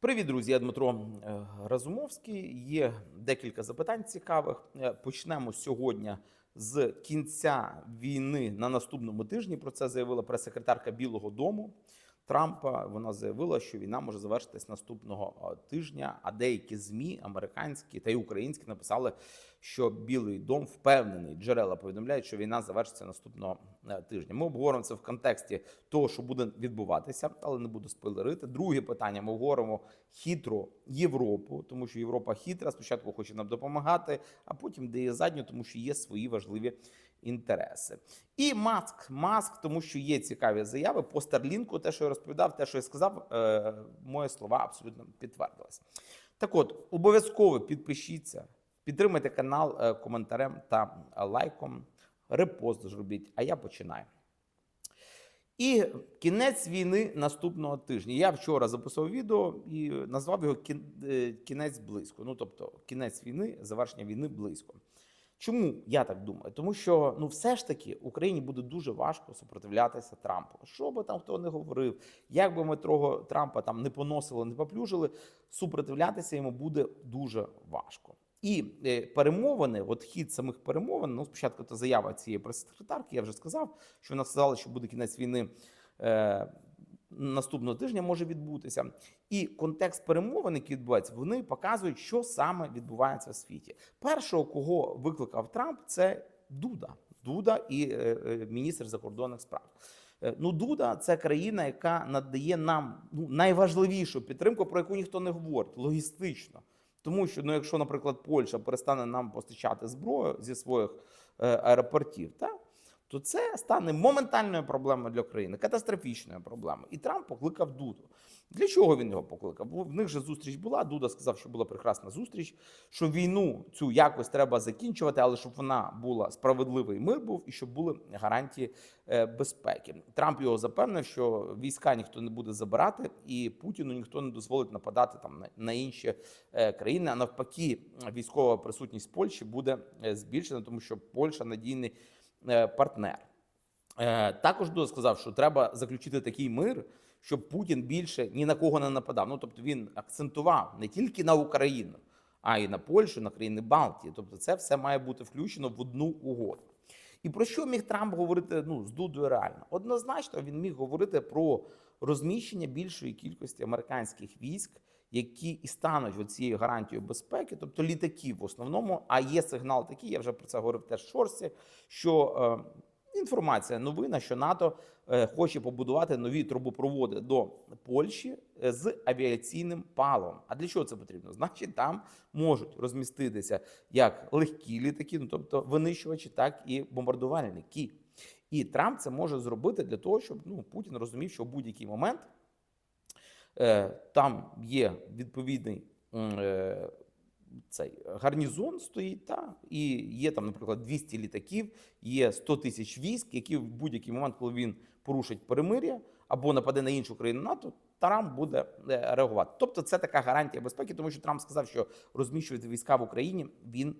Привіт, друзі! Я Дмитро е, Разумовський. Є декілька запитань цікавих. Е, Почнемо сьогодні з кінця війни на наступному тижні. Про це заявила прес-секретарка Білого Дому Трампа. Вона заявила, що війна може завершитись наступного тижня. А деякі змі американські та й українські написали, що Білий Дом впевнений. Джерела повідомляють, що війна завершиться наступного е, тижня. Ми обговоримо це в контексті того, що буде відбуватися, але не буду спойлерити. Друге питання: ми обговоримо хитро Європу, тому що Європа хитра. Спочатку хоче нам допомагати, а потім дає задню, тому що є свої важливі інтереси. І маск, маск, тому що є цікаві заяви по Старлінку. Те, що я розповідав, те, що я сказав, е, мої слова абсолютно підтвердились. Так от, обов'язково підпишіться, підтримайте канал е, коментарем та лайком, репост зробіть. А я починаю. І кінець війни наступного тижня. Я вчора записав відео і назвав його «Кін- е, кінець близько. Ну тобто, кінець війни, завершення війни близько. Чому я так думаю? Тому що ну все ж таки Україні буде дуже важко супротивлятися Трампу. Що би там хто не говорив, як би ми того Трампа там не поносили, не поплюжили, супротивлятися йому буде дуже важко. І е, перемовини, от хід самих перемовин, ну спочатку то заява цієї прес-секретарки, я вже сказав, що вона сказала, що буде кінець війни. Наступного тижня може відбутися, і контекст перемовин, які відбуваються, вони показують, що саме відбувається в світі. Першого, кого викликав Трамп, це Дуда. Дуда і е, е, міністр закордонних справ. Е, Ну, Дуда це країна, яка надає нам ну, найважливішу підтримку, про яку ніхто не говорить логістично. Тому що, ну, якщо, наприклад, Польща перестане нам постачати зброю зі своїх аеропортів, та, то це стане моментальною проблемою для країни, катастрофічною проблемою. І Трамп покликав Дуду. Для чого він його покликав? Бо в них же зустріч була. Дуда сказав, що була прекрасна зустріч, що війну цю якось треба закінчувати, але щоб вона була справедливий мир був і щоб були гарантії е, безпеки. Трамп його запевнив, що війська ніхто не буде забирати, і Путіну ніхто не дозволить нападати там на, інші е, країни. А навпаки, військова присутність Польщі буде е, збільшена, тому що Польща надійний партнер. Е, Також Дуда сказав, що треба заключити такий мир, щоб Путін більше ні на кого не нападав. Ну тобто він акцентував не тільки на Україну, а й на Польщу, на країни Балтії. Тобто, це все має бути включено в одну угоду. І про що міг Трамп говорити ну, з Дудою реально? Однозначно він міг говорити про розміщення більшої кількості американських військ, які і стануть цією гарантією безпеки, тобто літаків в основному. А є сигнал такий, я вже про це говорив теж в шорсі, що е, Інформація новина, що НАТО е, хоче побудувати нові трубопроводи до Польщі е, з авіаційним паливом. А для чого це потрібно? Значить, там можуть розміститися як легкі літаки, ну тобто винищувачі, так і бомбардувальники. І Трамп це може зробити для того, щоб ну Путін розумів, що в будь-який момент там є відповідний. Е, цей гарнізон стоїть, та і є там, наприклад, 200 літаків, є 100 тисяч військ, які в будь-який момент, коли він порушить перемир'я або нападе на іншу країну НАТО, Трамп буде е, реагувати. Тобто, це така гарантія безпеки, тому що Трамп сказав, що розміщувати війська в Україні він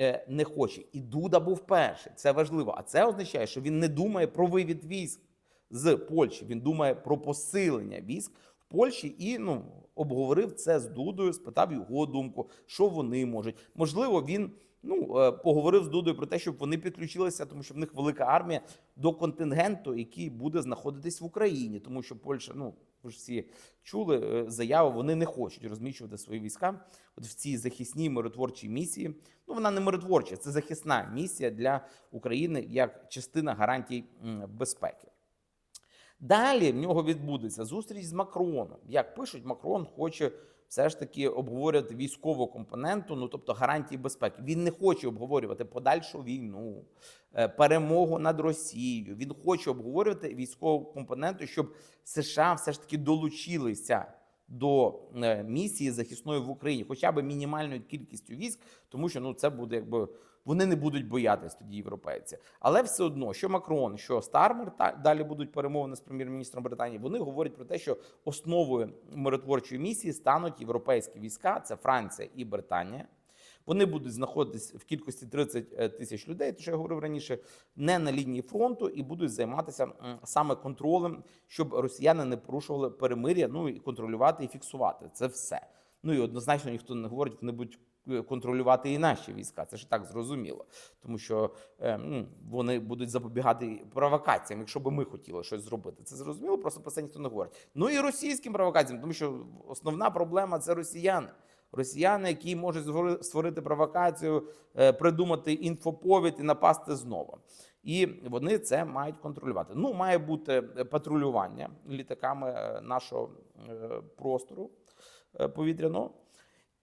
е, не хоче. І Дуда був перший. Це важливо. А це означає, що він не думає про вивід військ з Польщі. Він думає про посилення військ Польщі і ну обговорив це з Дудою, спитав його думку, що вони можуть. Можливо, він ну е, поговорив з Дудою про те, щоб вони підключилися, тому що в них велика армія до контингенту, який буде знаходитись в Україні, тому що Польща, ну ви ж всі чули е, заяву, вони не хочуть розміщувати свої війська от в цій захисній миротворчій місії. Ну вона не миротворча, це захисна місія для України як частина гарантій безпеки. Далі в нього відбудеться зустріч з Макроном. Як пишуть, Макрон хоче все ж таки обговорювати військову компоненту, ну тобто гарантії безпеки. Він не хоче обговорювати подальшу війну, е, перемогу над Росією. Він хоче обговорювати військову компоненту, щоб США все ж таки долучилися до е, місії захисної в Україні, хоча б мінімальною кількістю військ, тому що ну це буде якби вони не будуть боятись тоді європейці. Але все одно, що Макрон, що Стармер далі будуть перемовини з прем'єр-міністром Британії. Вони говорять про те, що основою миротворчої місії стануть європейські війська, це Франція і Британія. Вони будуть знаходитись в кількості 30 тисяч людей, те, що я говорив раніше, не на лінії фронту і будуть займатися саме контролем, щоб росіяни не порушували перемир'я, ну і контролювати і фіксувати це все. Ну і однозначно ніхто не говорить, вони будуть е, контролювати і наші війська. Це ж так зрозуміло, тому що е, ну, вони будуть запобігати провокаціям, якщо би ми хотіли щось зробити. Це зрозуміло, просто про це ніхто не говорить. Ну і російським провокаціям, тому що основна проблема це росіяни. Росіяни, які можуть створити провокацію, е, придумати інфоповід і напасти знову. І вони це мають контролювати. Ну, має бути е, патрулювання літаками е, нашого е, простору е, повітряного.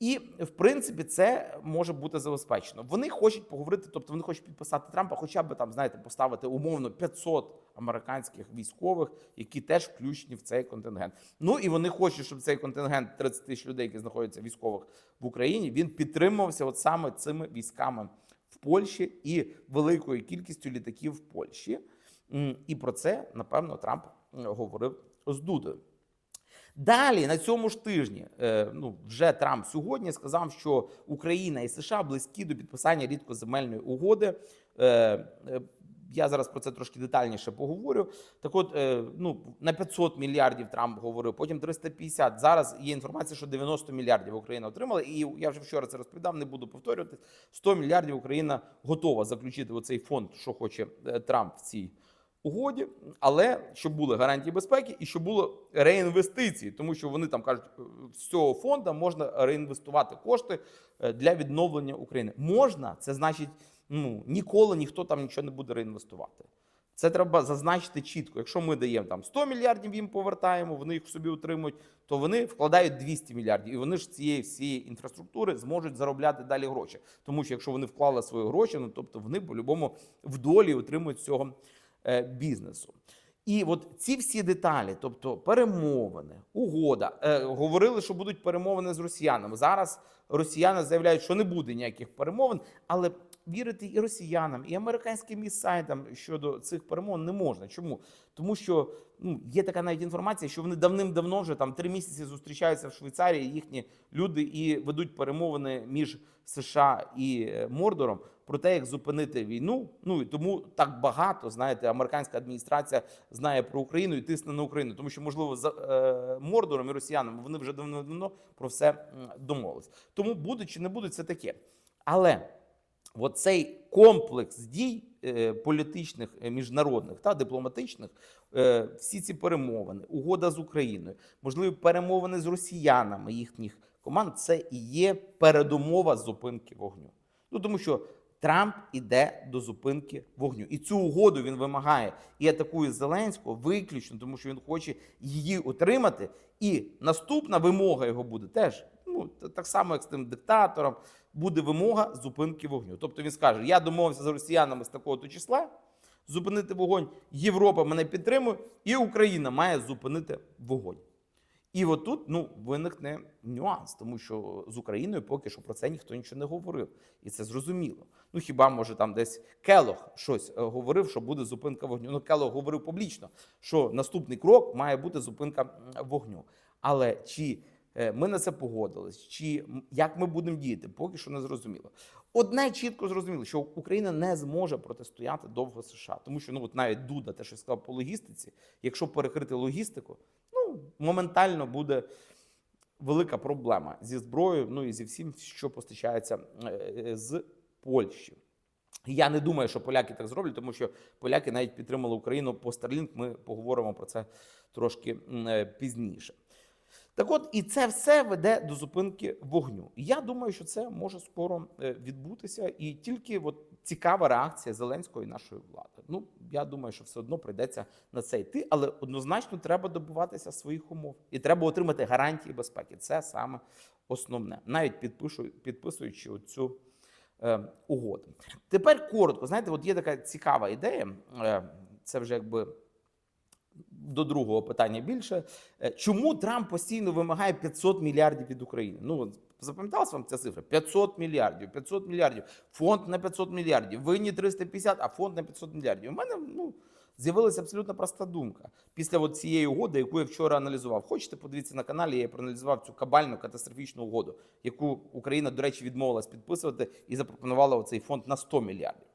І в принципі це може бути забезпечено. Вони хочуть поговорити, тобто вони хочуть підписати Трампа, хоча б там, знаєте, поставити умовно 500 американських військових, які теж включені в цей контингент. Ну і вони хочуть, щоб цей контингент 30 тисяч людей, які знаходяться військових в Україні, він підтримувався от саме цими військами в Польщі і великою кількістю літаків в Польщі. І про це напевно Трамп говорив з Дудою. Далі на цьому ж тижні, е, ну вже Трамп сьогодні сказав, що Україна і США близькі до підписання рідкоземельної угоди. Е, е, Я зараз про це трошки детальніше поговорю. Так, от ну на 500 мільярдів Трамп говорив, потім 350. Зараз є інформація, що 90 мільярдів Україна отримала. І я вже вчора це розповідав, не буду повторювати. 100 мільярдів Україна готова заключити оцей фонд, що хоче Трамп в цій угоді, але щоб були гарантії безпеки і щоб було реінвестиції, тому що вони там кажуть, е, з цього фонду можна реінвестувати кошти е, для відновлення України. Можна, це значить, ну ніколи ніхто там нічого не буде реінвестувати. Це треба зазначити чітко. Якщо ми даємо там 100 мільярдів, їм повертаємо, вони їх собі утримують, то вони вкладають 200 мільярдів, і вони ж цієї всієї інфраструктури зможуть заробляти далі гроші. Тому що якщо вони вклали свої гроші, ну тобто вони по-любому в долі отримують цього бізнесу. І от ці всі деталі, тобто перемовини, угода, е, говорили, що будуть перемовини з росіянами. Зараз росіяни заявляють, що не буде ніяких перемовин, але вірити і росіянам, і американським сайтам щодо цих перемовин не можна. Чому? Тому що ну, є така навіть інформація, що вони давним-давно вже там три місяці зустрічаються в Швейцарії, їхні люди і ведуть перемовини між США і е, Мордором про те, як зупинити війну. Ну і тому так багато знаєте, американська адміністрація знає про Україну і тисне на Україну, тому що можливо за е, Мордором і росіянами вони вже давно-давно про все домовились. Тому будуть чи не будуть це таке. Але от цей комплекс дій е, політичних, е, міжнародних та дипломатичних, е, всі ці перемовини, угода з Україною, можливі перемовини з росіянами їхніх команд, це і є передумова зупинки вогню. Ну тому що Трамп іде до зупинки вогню, і цю угоду він вимагає і атакує Зеленського виключно, тому що він хоче її отримати. І наступна вимога його буде теж ну так само, як з тим диктатором, буде вимога зупинки вогню. Тобто він скаже: Я домовився з росіянами з такого то числа. Зупинити вогонь, Європа мене підтримує, і Україна має зупинити вогонь. І от тут ну, виникне нюанс, тому що з Україною поки що про це ніхто нічого не говорив. І це зрозуміло. Ну хіба може там десь Келох щось е, говорив, що буде зупинка вогню. Ну, Келох говорив публічно, що наступний крок має бути зупинка вогню. Але чи ми на це погодились, чи як ми будемо діяти, поки що не зрозуміло. Одне чітко зрозуміло, що Україна не зможе протистояти довго США, тому що ну от навіть Дуда, те, що сказав по логістиці, якщо перекрити логістику, ну моментально буде велика проблема зі зброєю, ну і зі всім, що постачається е, з Польщі. Я не думаю, що поляки так зроблять, тому що поляки навіть підтримали Україну по Starlink. Ми поговоримо про це трошки е, пізніше. Так от, і це все веде до зупинки вогню. Я думаю, що це може скоро е, відбутися, і тільки от цікава реакція Зеленського і нашої влади. Ну я думаю, що все одно прийдеться на це йти, але однозначно треба добиватися своїх умов і треба отримати гарантії безпеки. Це саме основне, навіть підпишу, підписуючи оцю е, угоду. Тепер коротко, знаєте, от є така цікава ідея. Е, це вже якби до другого питання більше. Е, Чому Трамп постійно вимагає 500 мільярдів від України? Ну, запам'яталась вам ця цифра? 500 мільярдів, 500 мільярдів. Фонд на 500 мільярдів. Винні 350, а фонд на 500 мільярдів. У мене ну, З'явилася абсолютно проста думка після от цієї угоди, яку я вчора аналізував. Хочете подивитися на каналі? Я проаналізував цю кабальну катастрофічну угоду, яку Україна, до речі, відмовилась підписувати і запропонувала оцей фонд на 100 мільярдів.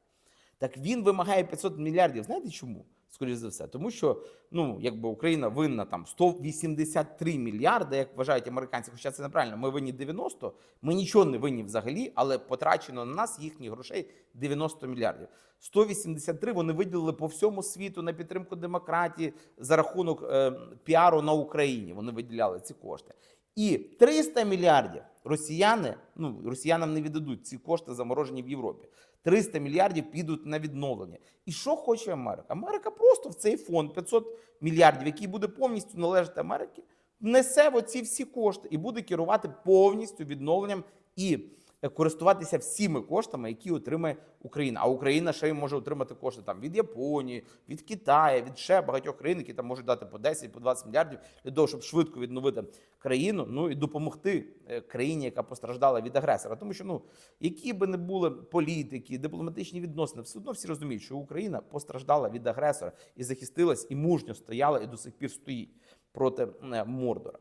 Так він вимагає 500 мільярдів. Знаєте чому? Скоріше за все, тому що ну якби Україна винна там 183 мільярди, як вважають американці. Хоча це неправильно. Ми винні 90, Ми нічого не винні взагалі, але потрачено на нас їхніх грошей 90 мільярдів. 183 вони виділили по всьому світу на підтримку демократії за рахунок е, піару на Україні. Вони виділяли ці кошти. І 300 мільярдів росіяни ну росіянам не віддадуть ці кошти заморожені в Європі. 300 мільярдів підуть на відновлення. І що хоче Америка? Америка просто в цей фонд 500 мільярдів, який буде повністю належати Америці, внесе оці всі кошти і буде керувати повністю відновленням і користуватися всіми коштами, які отримає Україна. А Україна ще й може отримати кошти там від Японії, від Китаю, від ще багатьох країн, які там можуть дати по 10, по 20 мільярдів для того, щоб швидко відновити країну. Ну і допомогти е, країні, яка постраждала від агресора. Тому що ну які би не були політики, дипломатичні відносини, все одно всі розуміють, що Україна постраждала від агресора і захистилась, і мужньо стояла, і до сих пір стоїть проти е, Мордора.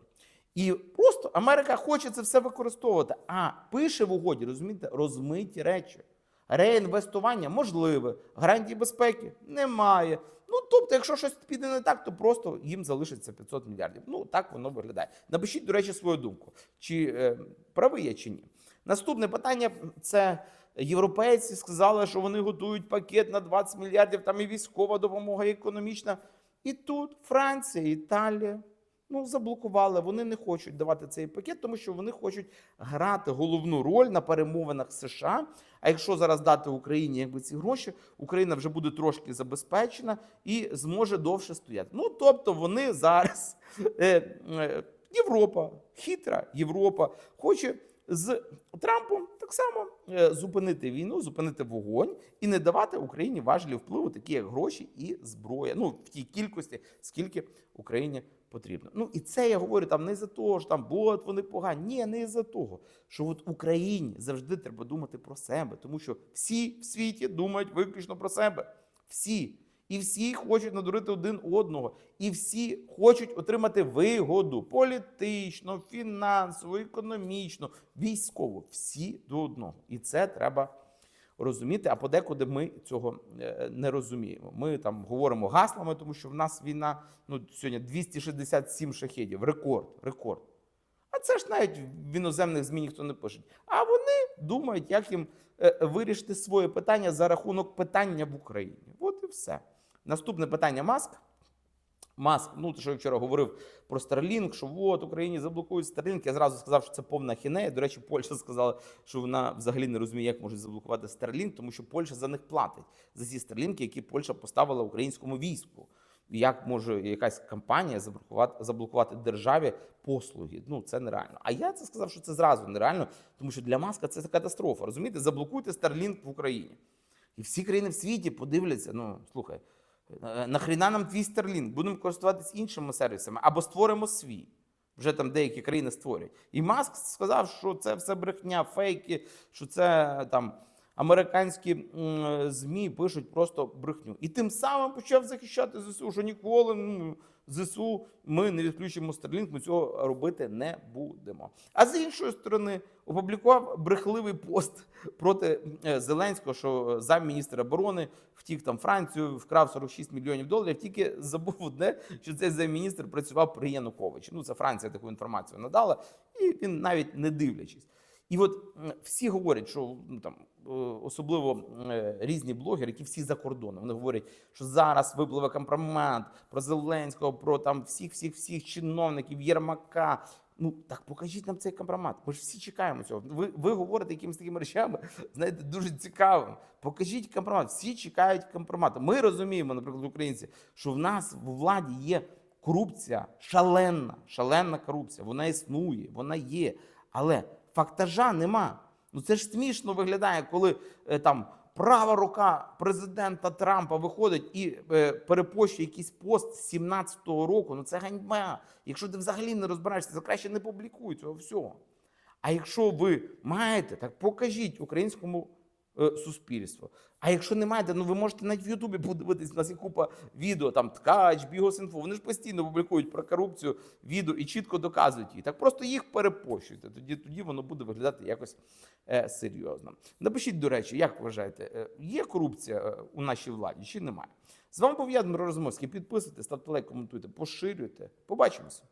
І просто Америка хоче це все використовувати. А пише в угоді, розумієте, розмиті речі. Реінвестування можливе, гарантій безпеки немає. Ну тобто, якщо щось піде не так, то просто їм залишиться 500 мільярдів. Ну так воно виглядає. Напишіть, до речі, свою думку, чи е, правий я чи ні. Наступне питання це європейці сказали, що вони готують пакет на 20 мільярдів. Там і військова допомога, і економічна. І тут Франція, Італія. Ну, заблокували. Вони не хочуть давати цей пакет, тому що вони хочуть грати головну роль на перемовинах США. А якщо зараз дати Україні якби ці гроші, Україна вже буде трошки забезпечена і зможе довше стояти. Ну тобто, вони зараз е, е, Європа, хитра Європа, хоче з Трампом так само е, зупинити війну, зупинити вогонь і не давати Україні важелі впливу, такі як гроші і зброя. Ну в тій кількості, скільки Україні потрібно. Ну і це я говорю там не за того, що там бот, вони погані. Ні, не за того, що от Україні завжди треба думати про себе, тому що всі в світі думають виключно про себе. Всі. І всі хочуть надурити один одного, і всі хочуть отримати вигоду політично, фінансово, економічно, військово. Всі до одного. І це треба розуміти. А подекуди ми цього е, не розуміємо. Ми там говоримо гаслами, тому що в нас війна ну сьогодні 267 шахедів. Рекорд, рекорд. А це ж навіть в іноземних ЗМІ ніхто не пише. А вони думають, як їм е, вирішити своє питання за рахунок питання в Україні. От і все. Наступне питання Маск. Маск, ну те, що я вчора говорив про Starlink, що от Україні заблокують Starlink. Я зразу сказав, що це повна хінея. До речі, Польща сказала, що вона взагалі не розуміє, як можуть заблокувати Starlink, тому що Польща за них платить за ці Starlink, які Польща поставила українському війську. Як може якась компанія заблокувати заблокувати державі послуги? Ну це нереально. А я це сказав, що це зразу нереально, тому що для Маска це катастрофа. Розумієте, заблокуйте Starlink в Україні, і всі країни в світі подивляться. Ну слухай. Е, Нахріна нам твій стерлінг, Будемо користуватись іншими сервісами або створимо свій. Вже там деякі країни створюють. І Маск сказав, що це все брехня, фейки, що це там американські ЗМІ пишуть просто брехню. І тим самим почав захищати ЗСУ, що ніколи ЗСУ ми не відключимо Starlink, ми цього робити не будемо. А з іншої сторони, опублікував брехливий пост проти Зеленського, що замміністра оборони втік там Францію, вкрав 46 мільйонів доларів. Тільки забув одне, що цей замміністр працював при Януковичі. Ну, це Франція таку інформацію надала, і він навіть не дивлячись. І от всі говорять, що ну там е, особливо е, різні блогери, які всі за кордоном, вони говорять, що зараз випливе компромат про Зеленського, про там всіх, всіх, всіх чиновників, Єрмака. Ну так покажіть нам цей компромат. Ми ж всі чекаємо цього. Ви, ви говорите якимись такими речами, знаєте, дуже цікавим. Покажіть компромат. Всі чекають компромату. Ми розуміємо, наприклад, українці, що в нас в владі є корупція, шаленна, шаленна корупція. Вона існує, вона є. Але фактажа нема. Ну це ж смішно виглядає, коли е, там права рука президента Трампа виходить і е, перепощує якийсь пост з 17-го року. Ну це ганьба. Якщо ти взагалі не розбираєшся, це краще не публікуй цього всього. А якщо ви маєте, так покажіть українському суспільство. А якщо не маєте, ну ви можете навіть в Ютубі подивитись, у нас є купа відео, там ткач, бігосінфо. Вони ж постійно публікують про корупцію відео і чітко доказують її. Так просто їх перепощуйте. Тоді, тоді воно буде виглядати якось е, серйозно. Напишіть, до речі, як вважаєте, е, є корупція е, у нашій владі чи немає? З вами був я, Дмитро Розумовський. Підписуйтесь, ставте лайк, коментуйте, поширюйте. Побачимося.